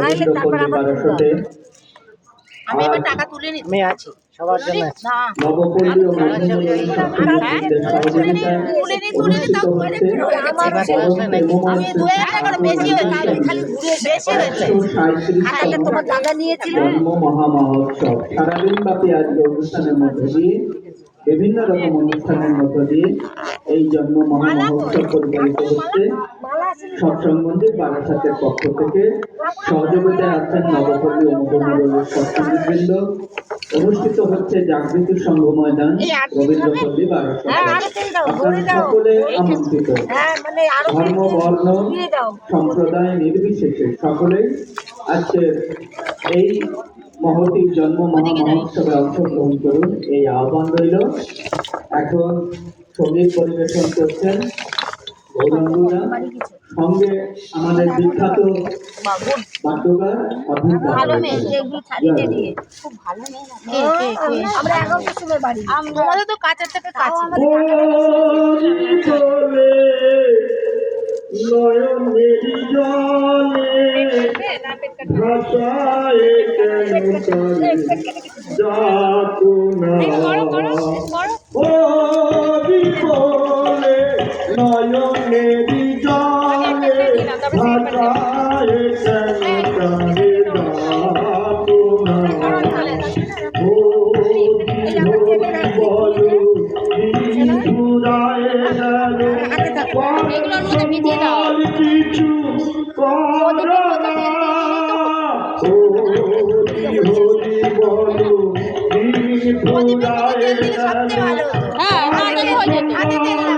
বাড়াইলে তারপর আবার তুলতে আমি এবার টাকা তুলে নিচ্ছি। আমি আছি সবার জন্য। আছি না। নবপল্লী ও মধ্যমূল্যের ছাত্রছাত্রীদের সহযোগিতায় তুলে নি তুলে নি তাও অনুষ্ঠিত করে হচ্ছে আমি দু হাজার টাকা করে বেশি হয়েছে আমি খালি বেশি হয়েছে। সাঁত্রিশ তোমার দাদা নিয়েছিল। মহামহোৎসব। সারাদিন ব্যাপী আজকে অনুষ্ঠানের মধ্য দিয়ে বিভিন্ন রকম অনুষ্ঠানের মধ্য দিয়ে এই জন্ম মহামহোৎসব পরিচালিত হচ্ছে। সৎসঙ্গ মন্দির বারাসাতের পক্ষ থেকে সহযোগিতায় আছেন নবপল্লী অনুপমণ্ডলের সৎসঙ্গীবৃন্দ অনুষ্ঠিত হচ্ছে জাগৃতি সংঘ ময়দান রবীন্দ্রপল্লী বারাসাত। আপনারা সকলে আমন্ত্রিত। হ্যাঁ মানে ধর্ম বর্ণ সম্প্রদায় নির্বিশেষে সকলেই আজকে এই মহতী জন্ম মহা মহোৎসবে অংশগ্রহণ করুন। এই আহ্বান রইল। এখন সংগীত পরিবেশন করছেন গৌরাঙ্গুরা সঙ্গে আমাদের বিখ্যাত বাদ্যকার ভালো মেয়ে যেগুলো ছাড়িয়ে দিয়ে খুব ভালো মেয়ে আমরা এগারোটার সময় বাড়ি। তোমাদের তো কাছের থেকে কাছে নয়নেরি জলে ভাষায় কেন করে যাতো না। বলো ঘুরায় গেল হ্যাঁ হয়ে হাতে তেল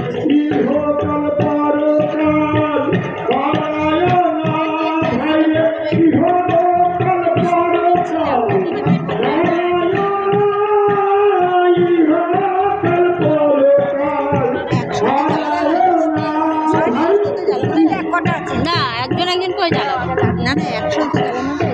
না একজন একজন করে চালাবো না না একশো